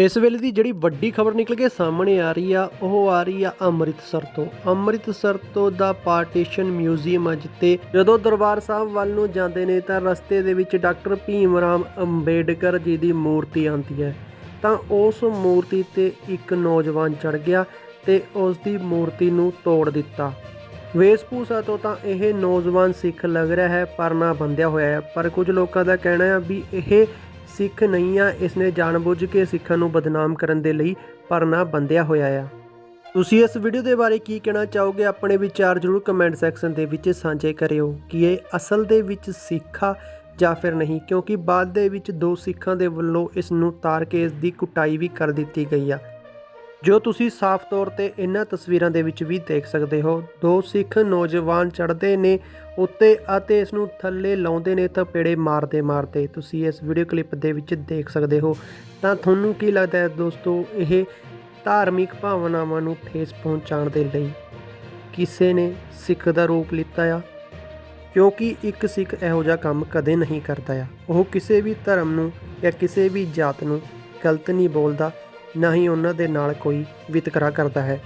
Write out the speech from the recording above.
ਇਸ ਵੇਲੇ ਦੀ ਜਿਹੜੀ ਵੱਡੀ ਖਬਰ ਨਿਕਲ ਕੇ ਸਾਹਮਣੇ ਆ ਰਹੀ ਆ, ਉਹ ਆ ਰਹੀ ਆ ਅੰਮ੍ਰਿਤਸਰ ਤੋਂ। ਅੰਮ੍ਰਿਤਸਰ ਤੋਂ ਦਾ ਪਾਰਟੀਸ਼ਨ ਮਿਊਜ਼ੀਅਮ ਆ ਜਿੱਤੇ ਜਦੋਂ ਦਰਬਾਰ ਸਾਹਿਬ ਵੱਲ ਨੂੰ ਜਾਂਦੇ ਨੇ ਤਾਂ ਰਸਤੇ ਦੇ ਵਿੱਚ ਡਾਕਟਰ ਭੀਮ ਰਾਮ ਅੰਬੇਡਕਰ ਜੀ ਦੀ ਮੂਰਤੀ ਆਉਂਦੀ ਹੈ। ਤਾਂ ਉਸ ਮੂਰਤੀ ਤੇ ਇੱਕ ਨੌਜਵਾਨ ਚੜ ਗਿਆ ਤੇ ਉਸ ਦੀ ਮੂਰਤੀ ਨੂੰ ਤੋੜ ਦਿੱਤਾ। ਵੇਸ਼ਭੂਸ਼ਾ ਤੋਂ ਤਾਂ ਇਹ ਨੌਜਵਾਨ ਸਿੱਖ ਲੱਗ ਰਿਹਾ ਹੈ, ਪਰ ਨਾ ਬੰਦਿਆ ਹੋਇਆ ਹੈ। ਪਰ ਕੁਝ ਲੋਕਾਂ ਦਾ ਕਹਿਣਾ ਹੈ ਵੀ ਇਹ ਸਿੱਖ ਨਹੀਂ ਆ ਇਸ ਇਸਨੇ ਜਾਣਬੁੱਝ ਕੇ ਸਿੱਖਾਂ ਨੂੰ ਬਦਨਾਮ ਕਰਨ ਦੇ ਲਈ ਪਰਨਾ ਬੰਦਿਆ ਹੋਇਆ ਆ। ਤੁਸੀਂ ਇਸ ਵੀਡੀਓ ਦੇ ਬਾਰੇ ਕੀ ਕਹਿਣਾ ਚਾਹੋਗੇ, ਆਪਣੇ ਵਿਚਾਰ ਜ਼ਰੂਰ ਕਮੈਂਟ ਸੈਕਸ਼ਨ ਦੇ ਵਿੱਚ ਸਾਂਝੇ ਕਰਿਓ ਕਿ ਇਹ ਅਸਲ ਦੇ ਵਿੱਚ ਸਿੱਖ ਆ ਜਾਂ ਫਿਰ ਨਹੀਂ, ਕਿਉਂਕਿ ਬਾਅਦ ਦੇ ਵਿੱਚ ਦੋ ਸਿੱਖਾਂ ਦੇ ਵੱਲੋਂ ਇਸ ਨੂੰ ਤਾਰ ਕੇ ਇਸ ਦੀ ਕੁਟਾਈ ਵੀ ਕਰ ਦਿੱਤੀ ਗਈ ਆ। ਜੋ ਤੁਸੀਂ ਸਾਫ਼ ਤੌਰ ਤੇ ਇਹਨਾਂ ਤਸਵੀਰਾਂ ਦੇ ਵਿੱਚ ਵੀ ਦੇਖ ਸਕਦੇ ਹੋ, ਦੋ ਸਿੱਖ ਨੌਜਵਾਨ ਚੜ੍ਹਦੇ ਨੇ ਉੱਤੇ ਅਤੇ ਇਸ ਨੂੰ ਥੱਲੇ ਲਾਉਂਦੇ ਨੇ ਤਾਂ ਪੇੜੇ ਮਾਰਦੇ ਮਾਰਦੇ ਤੁਸੀਂ ਇਸ ਵੀਡੀਓ ਕਲਿੱਪ ਦੇ ਵਿੱਚ ਦੇਖ ਸਕਦੇ ਹੋ। ਤਾਂ ਤੁਹਾਨੂੰ ਕੀ ਲੱਗਦਾ ਹੈ ਦੋਸਤੋ, ਇਹ ਧਾਰਮਿਕ ਭਾਵਨਾਵਾਂ ਨੂੰ ਠੇਸ ਪਹੁੰਚਾਉਣ ਦੇ ਲਈ ਕਿਸੇ ਨੇ ਸਿੱਖ ਦਾ ਰੂਪ ਲਿੱਤਾ ਆ? ਕਿਉਂਕਿ ਇੱਕ ਸਿੱਖ ਇਹੋ ਜਿਹਾ ਕੰਮ ਕਦੇ ਨਹੀਂ ਕਰਦਾ ਆ। ਉਹ ਕਿਸੇ ਵੀ ਧਰਮ ਨੂੰ ਜਾਂ ਕਿਸੇ ਵੀ ਜਾਤ ਨੂੰ ਗਲਤ ਨਹੀਂ ਬੋਲਦਾ। ਨਾ ਹੀ ਉਹਨਾਂ ਦੇ ਨਾਲ ਕੋਈ ਵਿਤਕਰਾ ਕਰਦਾ ਹੈ।